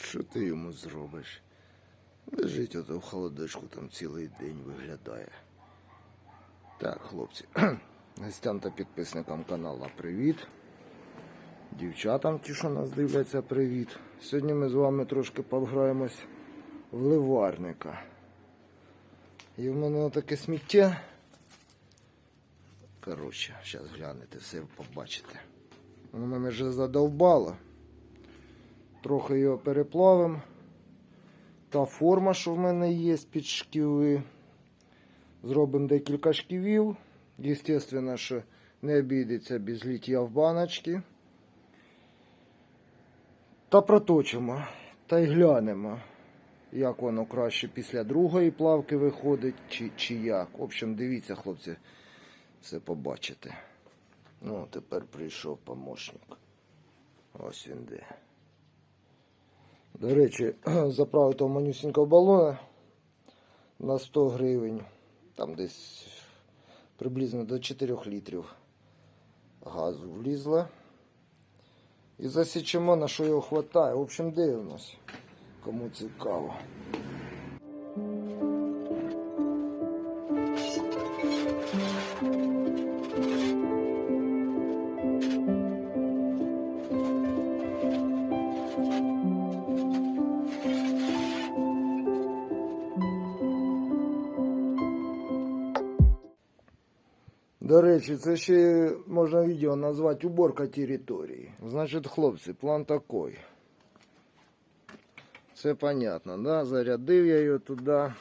Що ти йому зробиш? Лежить ото в холодочку там цілий день виглядає. Так, хлопці. Гостям та підписникам каналу привіт. Дівчатам, ті, що нас дивляться, привіт. Сьогодні ми з вами трошки пограємось в ливарника. І в мене таке сміття. Коротше, зараз глянете, все побачите. Воно мене вже задовбало. Трохи його переплавимо. Та форма, що в мене є під шківи. Зробимо декілька шківів. Естественно, що не обійдеться без ліття в баночки. Та проточимо. Та й глянемо, як воно краще після другої плавки виходить, чи, чи як. В общем, дивіться, хлопці, все побачите. Ну, тепер прийшов помощник. Ось він де. До речі, заправив того манюсінького балона на 100 гривень. Там десь приблизно до 4 літрів газу влізла. І засічемо, на що його хватає. В общем, дивимось, кому цікаво. Речі, це ще можна відео назвати уборка території. Значить, хлопці, план такий. Це понятно, да? Зарядив я його туди.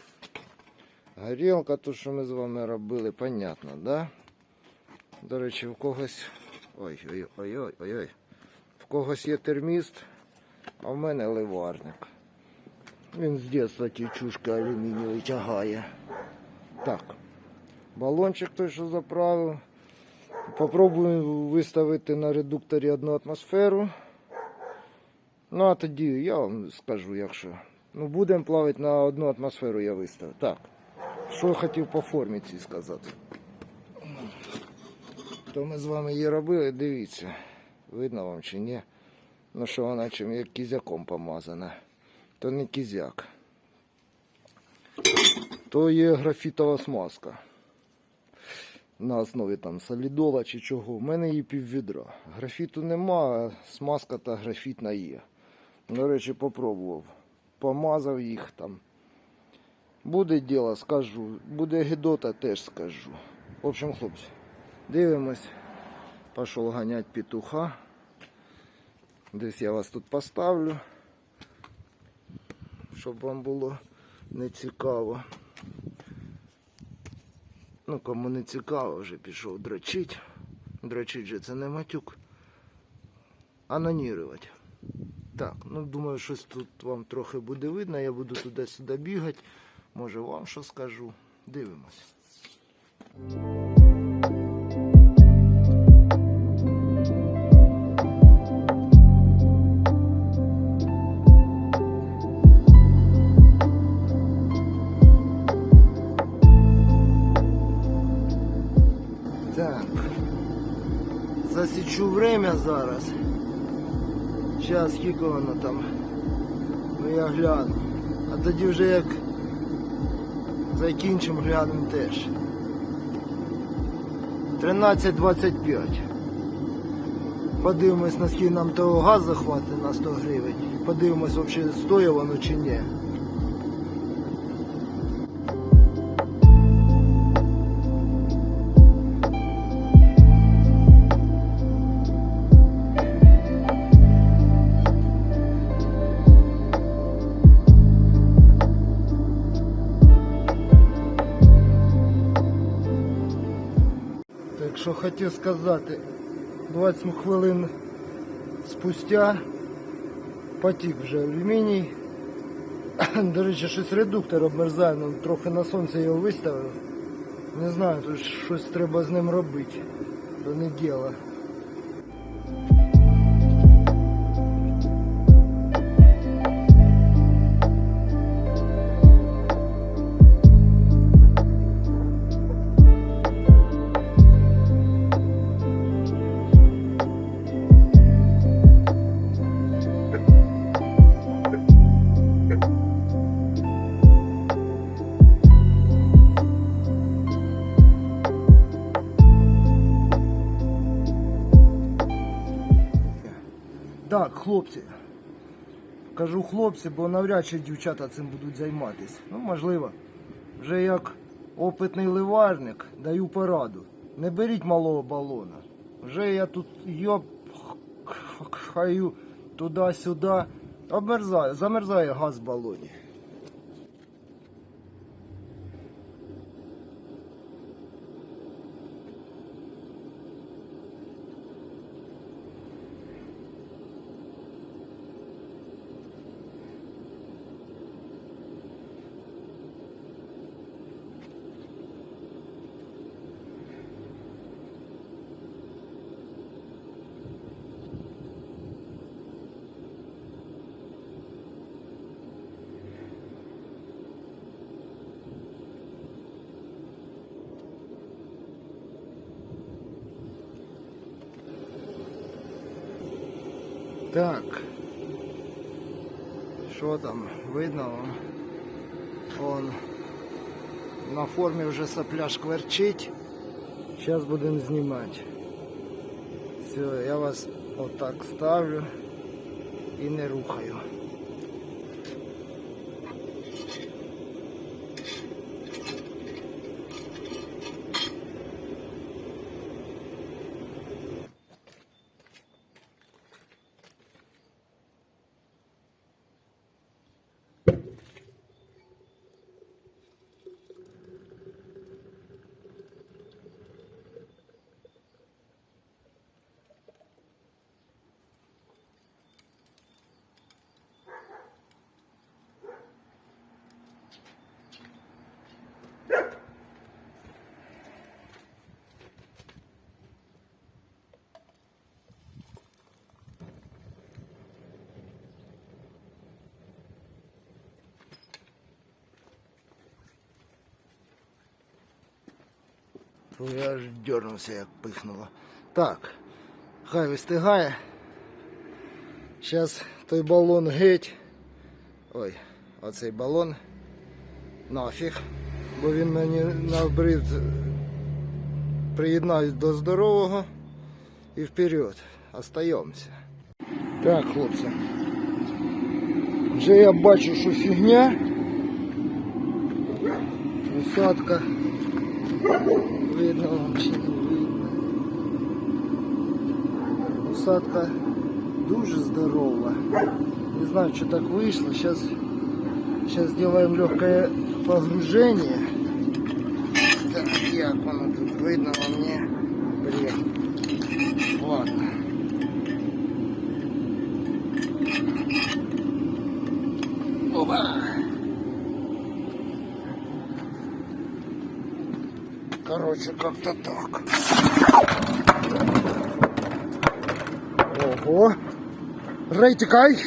Горілка, то, що ми з вами робили, понятно, да? До речі, в когось. Ой, ой, ой, ой, ой, ой. В когось є терміст, а в мене ливарник. Він з дитинства ті чушки алюмінієві тягає. Так. Балончик той, що заправив. Попробую виставити на редукторі одну атмосферу. Ну, а тоді я вам скажу, якщо. Ну, будемо плавати на одну атмосферу, я виставив. Так. Що я хотів по формі цій сказати. То ми з вами її робили, дивіться. Видно вам чи ні? Ну що вона чим як кізяком помазана. То не кізяк. То є графітова смазка на основі там солідола чи чого. В мене її піввідра. Графіту нема, а смазка та графітна є. До речі, попробував. Помазав їх там. Буде діло, скажу. Буде гидота, теж скажу. В общем, хлопці, дивимось. Пішов ганять петуха. Десь я вас тут поставлю, щоб вам було не цікаво. Ну, кому не цікаво, вже пішов дрочить. Дрочить же це не матюк. Анонірувати. Так, ну думаю, щось тут вам трохи буде видно. Я буду туди-сюди бігати. Може вам що скажу. Дивимось. Время зараз. Зараз скільки воно там. Ну я гляну. А тоді вже як закінчимо глянемо теж. 13.25. Подивимось, наскільки нам того газу хватить на 100 гривень. Подивимось, взагалі стоїть воно чи ні. Хотів сказати, 20 хвилин спустя потік вже алюміній. До речі, щось редуктор обмерзає, ну, трохи на сонце його виставив. Не знаю, тут щось треба з ним робити. То не діло. Хлопці. Кажу хлопці, бо навряд чи дівчата цим будуть займатися. Ну, можливо, вже як опитний ливарник даю пораду. Не беріть малого балона. Вже я тут йоп хаю туди-сюди. обмерзаю, замерзає газ в балоні. Так. Що там? Видно? Он на формі вже сопля шкварчить. Зараз будемо знімати. Все, я вас отак ставлю і не рухаю. То я аж дернувся, як пихнуло. Так, хай вистигає. Зараз той балон геть. Ой, оцей балон нафіг. Бо він мені набрид. Приєднаюсь до здорового і вперед. Остаємося. Так, хлопці. Вже я бачу, що фігня. Усадка. Видно вам чи не видно. Усадка дуже здорова. Не знаю, что так вышло. Сейчас, сейчас сделаем легкое погружение. Так, як воно тут видно во Короче, как-то так. Ого. Рей, тікай.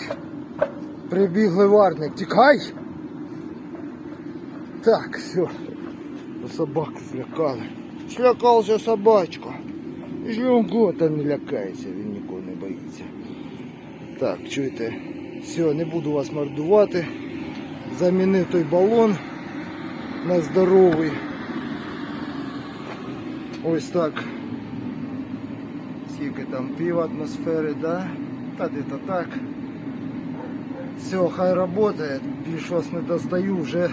Прибіг ливарник, тікай. Так, все. Собак злякали. Злякався собачка. Жлюнгота не лякається, він нікого не боїться. Так, чуєте, все, не буду вас мордувати. Замінив той балон на здоровий. Ось так. Скільки там пів атмосфери, да? Та де-то так. Все, хай працює. Більш вас не достаю, вже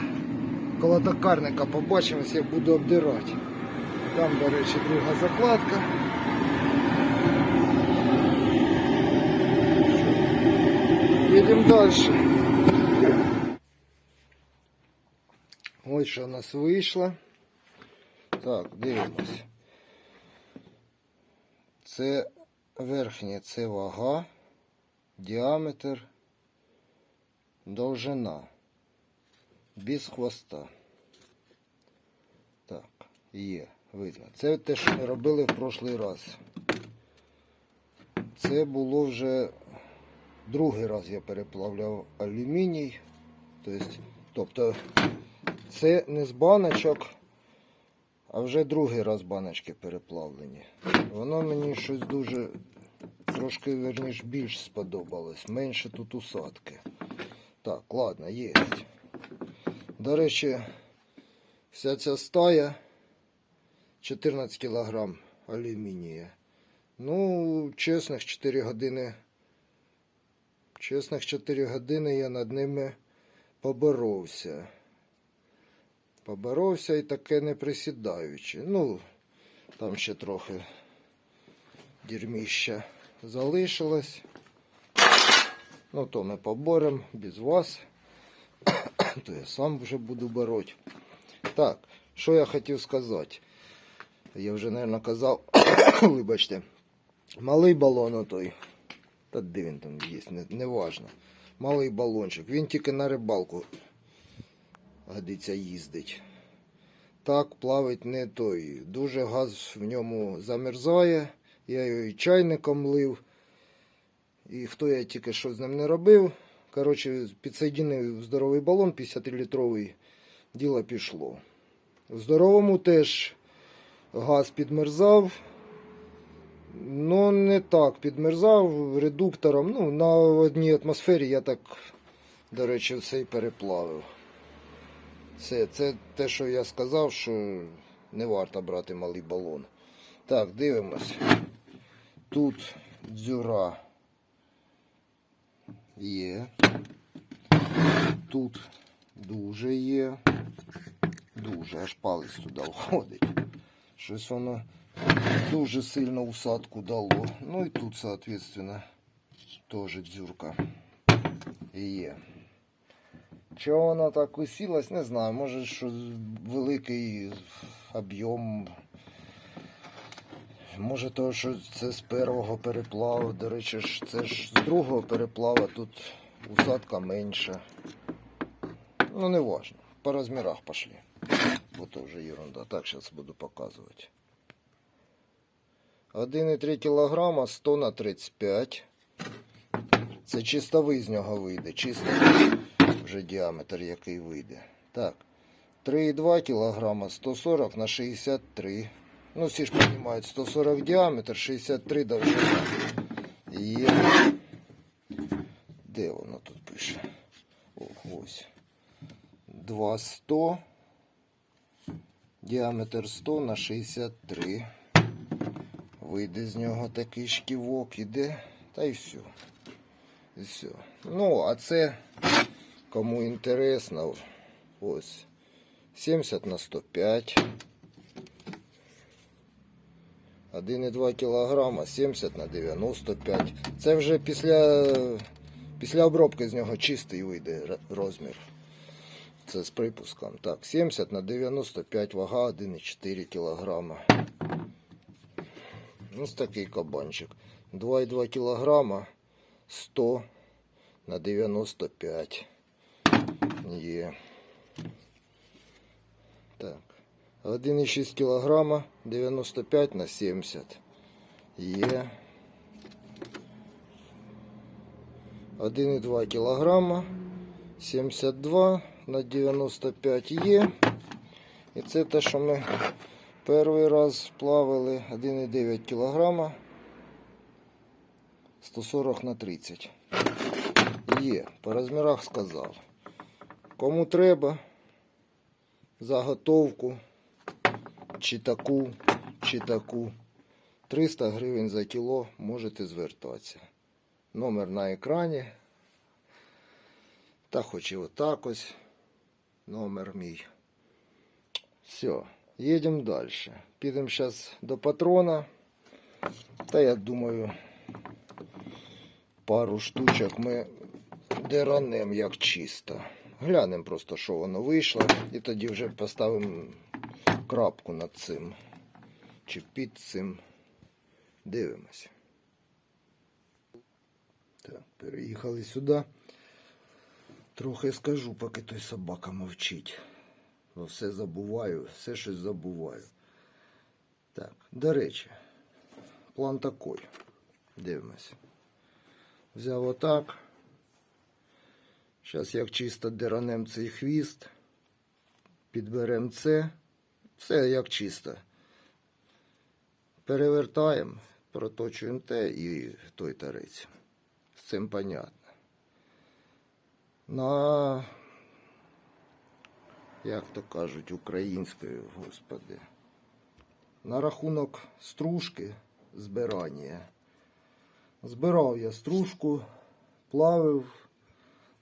коло токарника побачимось, як буду обдирати. Там, до речі, друга закладка. Їдемо далі. Ось що у нас вийшло. Так, дивимось. Це верхнє, це вага, діаметр, довжина. Без хвоста. Так, є, видно. Це те, що ми робили в прошлий раз. Це було вже другий раз я переплавляв алюміній. Тобто, тобто це не з баночок, а вже другий раз баночки переплавлені. Воно мені щось дуже трошки верніш більш сподобалось. Менше тут усадки. Так, ладно, є. До речі, вся ця стая 14 кг алюмінія. Ну, чесних 4 години Чесних 4 години я над ними поборовся. Поборовся і таке не присідаючи. Ну, там ще трохи дірміща залишилось. Ну, то ми поборемо без вас. То я сам вже буду бороть. Так, що я хотів сказати? Я вже, мабуть, казав, вибачте, малий балон отой. Та де він там є, не, не важно. Малий балончик. Він тільки на рибалку годиться їздить. Так, плавить не той. Дуже газ в ньому замерзає. Я його і чайником лив. І хто я тільки що з ним не робив. Коротше, підсоєдинив здоровий балон 50-літровий. Діло пішло. В здоровому теж газ підмерзав. Ну, не так підмерзав редуктором. Ну, на одній атмосфері я так, до речі, все і переплавив. Це, це те, що я сказав, що не варто брати малий балон. Так, дивимось. Тут дзюра є. Тут дуже є. Дуже, аж палець туди входить. Щось воно дуже сильно усадку дало. Ну і тут, соответственно, теж дзюрка є. Чого вона так усілась, не знаю. Може, що великий об'єм. Може, то, що це з першого переплаву. До речі, це ж з другого переплава тут усадка менша. Ну, не важно. По розмірах пошли. Бо то вже ерунда. Так, зараз буду показувати. 1,3 кг 100 на 35. Це чистовий з нього вийде. Чистий вже діаметр який вийде. Так. 3,2 кг 140 на 63. Ну, всі ж розуміють, 140 діаметр, 63 довжина. Є. Де воно тут пише? О, ось. 2,100. Діаметр 100 на 63. Вийде з нього такий шківок, іде. Та й все. І все. Ну, а це, кому інтересно, ось. 70 на 105. 1,2 кг 70 на 95. Це вже після, після обробки з нього чистий вийде розмір. Це з припуском. Так, 70 на 95 вага 1,4 кг. Ось такий кабанчик. 2,2 кг 100 на 95. Так. 1,6 кг 95 на 70. Є. 1,2 кг 72 на 95 є. І це те, що ми перший раз плавали 1,9 кг 140 на 30. Є. По розмірах сказав. Кому треба заготовку чи таку, чи таку. 300 гривень за кіло можете звертатися. Номер на екрані. Та хоч і отак ось. Номер мій. Все, їдемо далі. Підемо зараз до патрона. Та я думаю, пару штучок ми деранем як чисто. Глянемо просто, що воно вийшло, і тоді вже поставимо крапку над цим. Чи під цим. Дивимось. Так, переїхали сюди. Трохи скажу, поки той собака мовчить. Бо все забуваю, все щось забуваю. Так, до речі, план такий. Дивимось. Взяв отак. Зараз як чисто деранем цей хвіст. Підберемо це. Все як чисто. Перевертаємо, проточуємо те і той тарець. З цим понятно. На, як то кажуть, українською, господи. На рахунок стружки збирання. Збирав я стружку плавив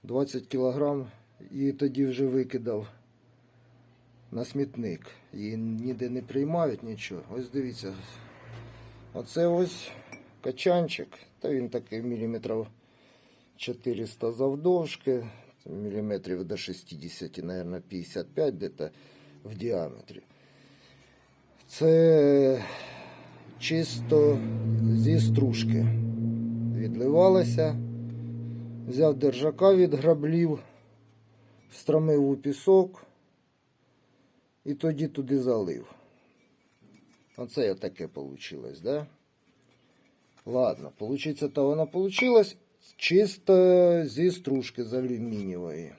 20 кілограм і тоді вже викидав на смітник. Її ніде не приймають нічого. Ось дивіться. Оце ось качанчик. Та він такий міліметрів 400 завдовжки, міліметрів до 60, мабуть, 55 десь в діаметрі. Це чисто зі стружки. Відливалося. Взяв держака від граблів, встромив у пісок і тоді туди залив. Оце я таке вийшло, да? Ладно, получиться то воно вийшло чисто зі стружки з алюмінієвої.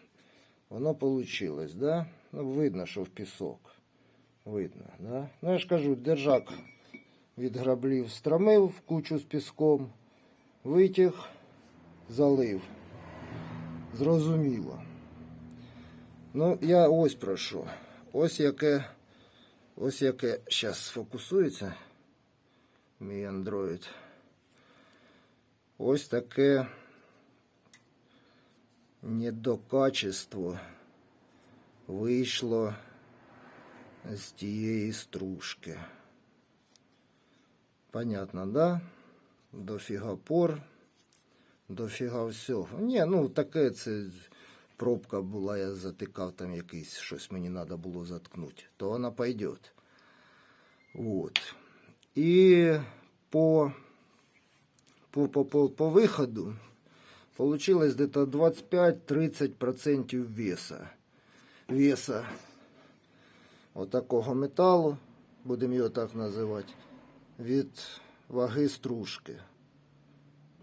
Воно вийшло, да? Ну, видно, що в пісок. Видно, да? Ну, я ж кажу, держак від граблів стромив в кучу з піском, витяг, залив. Зрозуміло. Ну, я ось про що. Ось яке. Ось яке. Зараз сфокусується мій Android. Ось таке недокачество вийшло з тієї стружки. Понятно, да? Дофіга пор, дофіга всього. Ні, ну таке це пробка була, я затикав там якийсь, щось мені треба було заткнути. То вона пойде. Вот. І по, по, по, по, по виходу получилось где-то 25-30% веса. Веса отакого металу, будемо його так називати, від ваги стружки.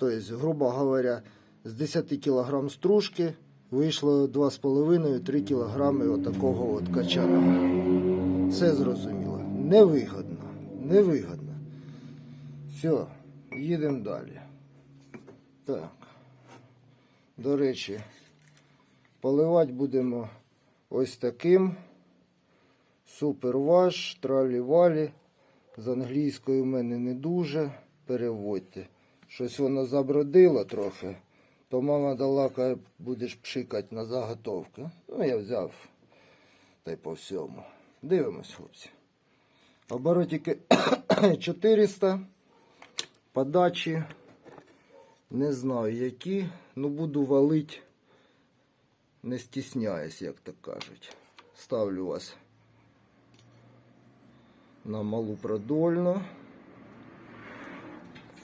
Тобто, грубо говоря, з 10 кг стружки вийшло 2,5-3 кг отакого от качана. Все зрозуміло. Невигодно. Невигодно. Все, їдемо далі. Так. До речі, поливати будемо ось таким. Суперваш, тралі-валі. З англійською в мене не дуже. Переводьте. Щось воно забродило трохи. То мама дала, каже, будеш пшикати на заготовки. Ну, я взяв та й по всьому. Дивимось, хлопці. Оборотики 400. Подачі. Не знаю які. Ну буду валити. Не стісняюсь, як то кажуть. Ставлю вас на малу продольну.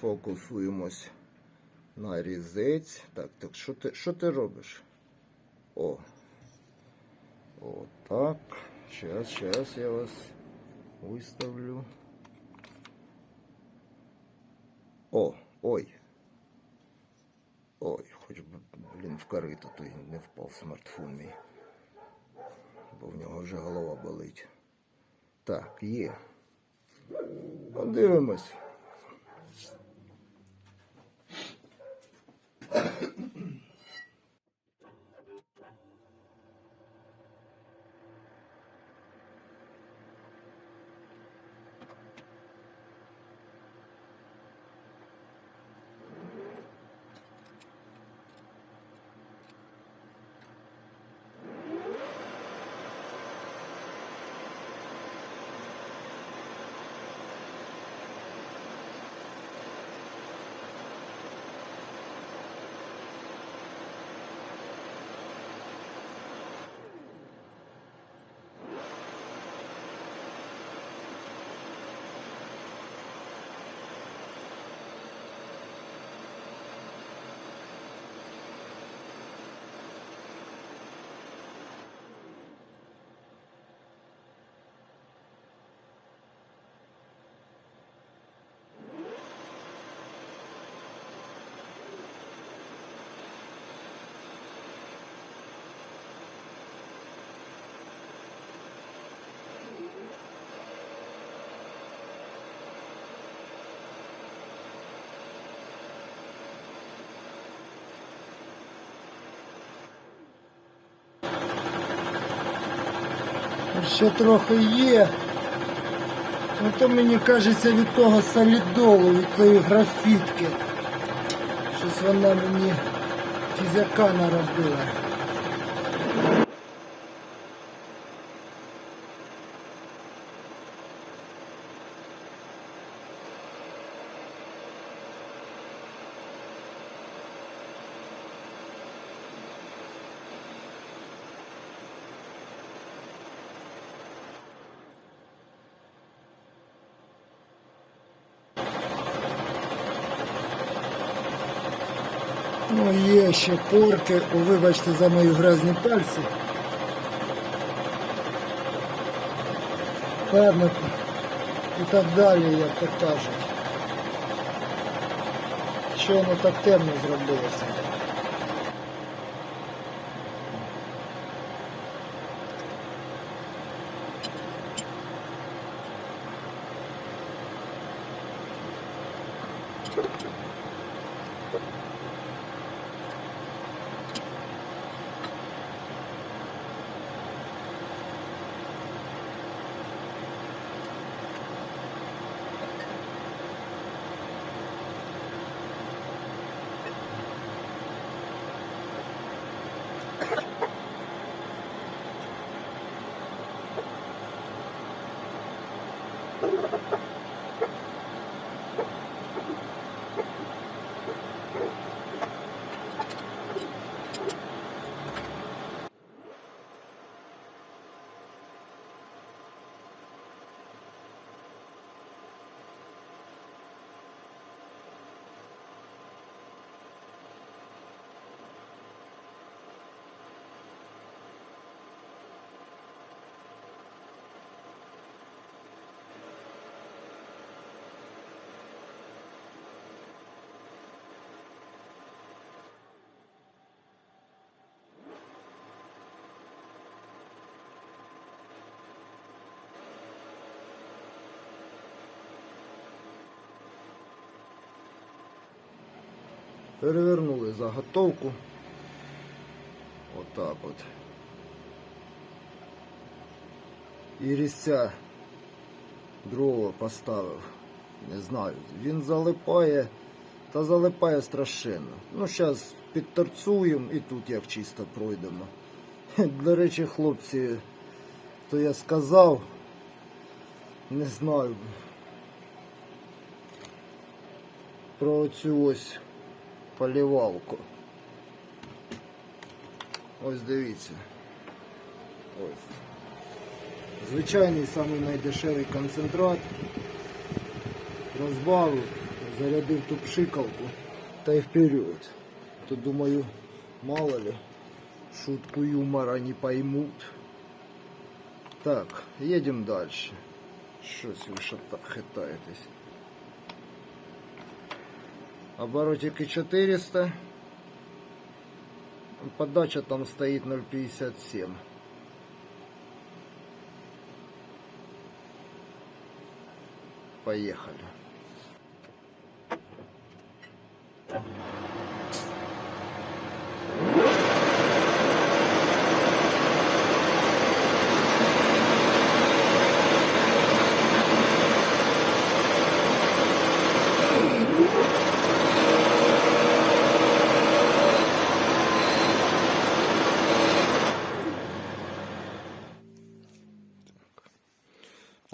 Фокусуємось на різець. Так, так, що ти, що ти робиш? О. О, так. Сейчас, сейчас я вас виставлю. О, ой. Ой, хоч би, блін, в корито той не впав смартфон мій. Бо в нього вже голова болить. Так, є. Подивимось. Ще трохи є. Ну то мені кажеться від того солідолу, від тої графітки. Щось вона мені фізяка наробила. Ну, є ще порки. О, вибачте за мої грязні пальці. Ладно, і так далі, як то кажуть. Що воно так темно зробилося? Перевернули заготовку. Отак от. І різця дрова поставив. Не знаю. Він залипає, та залипає страшенно. Ну, зараз підторцуємо і тут як чисто пройдемо. До речі, хлопці, то я сказав, не знаю. Про цю ось полівалку. Ось дивіться. Ось. Звичайний самий найдешевий концентрат. Розбавив, зарядив ту пшикалку та й вперед. То думаю, мало ли, шутку юмора не поймут. Так, едем дальше. Щось ви шата хитаєтесь. Оборотики 400. Подача там стоит 0,57. Поехали.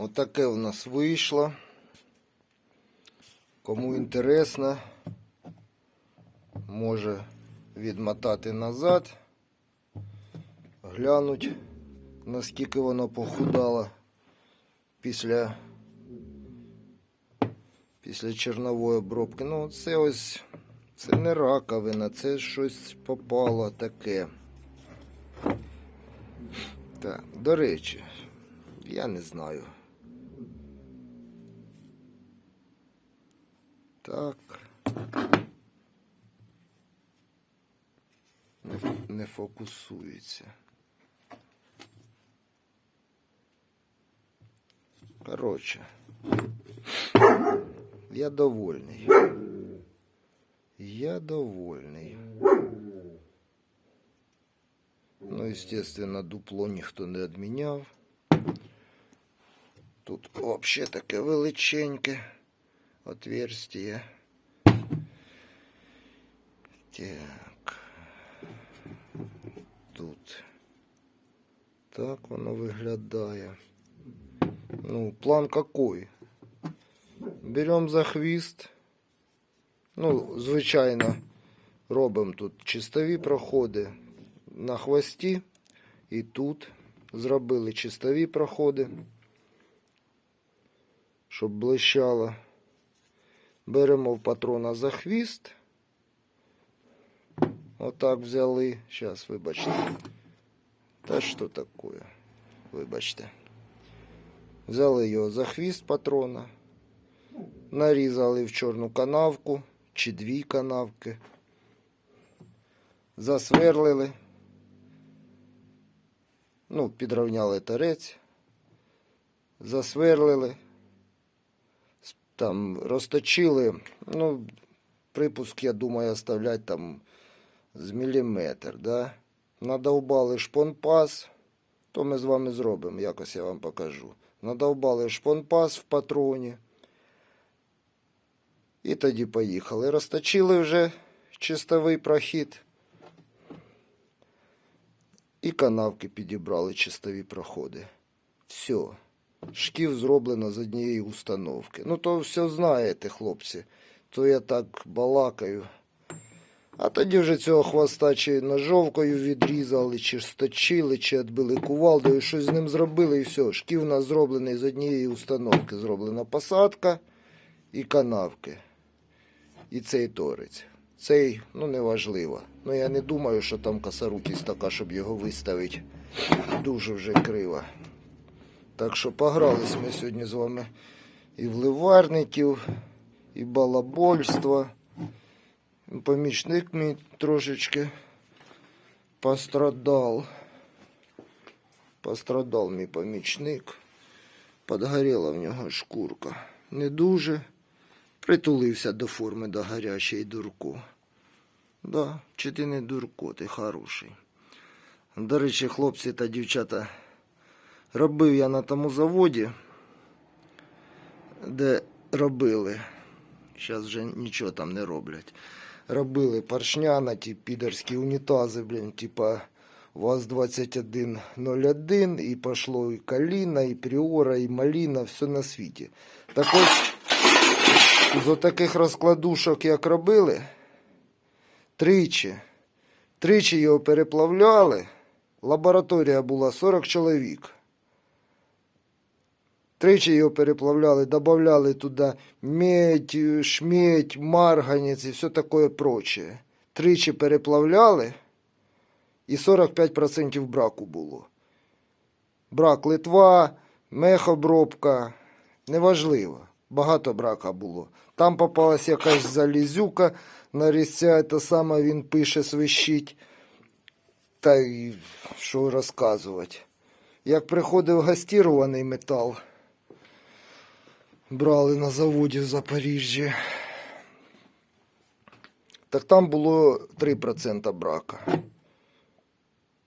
Отаке у нас вийшло. Кому інтересно, може відмотати назад, глянуть, наскільки воно похудало після, після чорнової обробки. Ну, це ось це не раковина, це щось попало таке. Так, до речі, я не знаю. Так. Не, не фокусується. Коротше. Я довольний. Я довольний. Ну, естественно, дупло ніхто не відміняв. Тут взагалі таке величеньке отверстие. Так. Тут. Так воно виглядає. Ну, план какой? Берем за хвіст. Ну, звичайно, робимо тут чистові проходи на хвості. І тут зробили чистові проходи, щоб блищало. Беремо в патрона за хвіст. Отак взяли. Зараз, вибачте. Та що таке? Вибачте. Взяли його за хвіст патрона, нарізали в чорну канавку чи дві канавки, засверлили, ну, підровняли тарець, засверлили, там розточили, ну, припуск, я думаю, оставлять там з міліметр, да? Надовбали шпонпас, то ми з вами зробимо, якось я вам покажу. Надовбали шпонпас в патроні. І тоді поїхали. Розточили вже чистовий прохід. І канавки підібрали чистові проходи. Все. Шків зроблено з однієї установки. Ну, то все знаєте, хлопці. То я так балакаю. А тоді вже цього хвоста чи ножовкою відрізали, чи сточили, чи відбили кувалдою, щось з ним зробили і все. Шків у нас зроблений з однієї установки. Зроблена посадка і канавки. І цей торець. Цей, ну неважливо. Ну я не думаю, що там косорукість така, щоб його виставити. Дуже вже криво. Так що погрались ми сьогодні з вами і в ливарників, і балабольство. Помічник мій трошечки пострадав. Пострадав мій помічник. Подгоріла в нього шкурка. Не дуже. Притулився до форми до гарячої дурку. Да, чи ти не дурко, ти хороший. До речі, хлопці та дівчата, робив я на тому заводі, де робили. Зараз вже нічого там не роблять. Робили поршня ті підерські унітази, блін, типа ВАЗ-2101, і пошло і Каліна, і Пріора, і Маліна, все на світі. Так ось з отаких розкладушок, як робили, тричі, тричі його переплавляли. Лабораторія була 40 чоловік. Тричі його переплавляли, додавали туди медь, шмедь, марганець і все таке прочее. Тричі переплавляли, і 45% браку було. Брак Литва, мехобробка, неважливо. Багато брака було. Там попалась якась залізюка на різця, те саме він пише, свищить. Та й що розказувати. Як приходив гастірований метал, брали на заводі в Запоріжжі. Так там було 3% брака.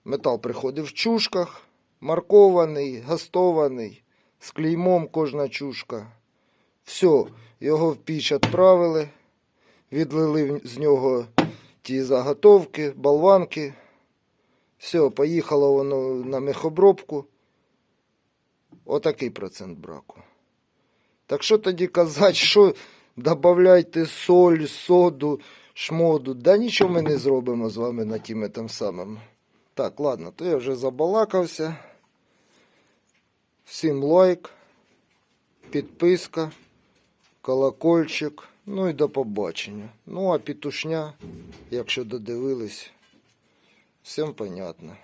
Метал приходив в чушках, маркований, гастований, з клеймом кожна чушка. Все, його в піч відправили, відлили з нього ті заготовки, болванки. Все, поїхало воно на мехобробку. Отакий процент браку. Так що тоді казати, що додавайте соль, соду, шмоду. Да нічого ми не зробимо з вами на тім там самим. Так, ладно, то я вже забалакався. Всім лайк, підписка, колокольчик. Ну і до побачення. Ну а пітушня, якщо додивились, всім понятно.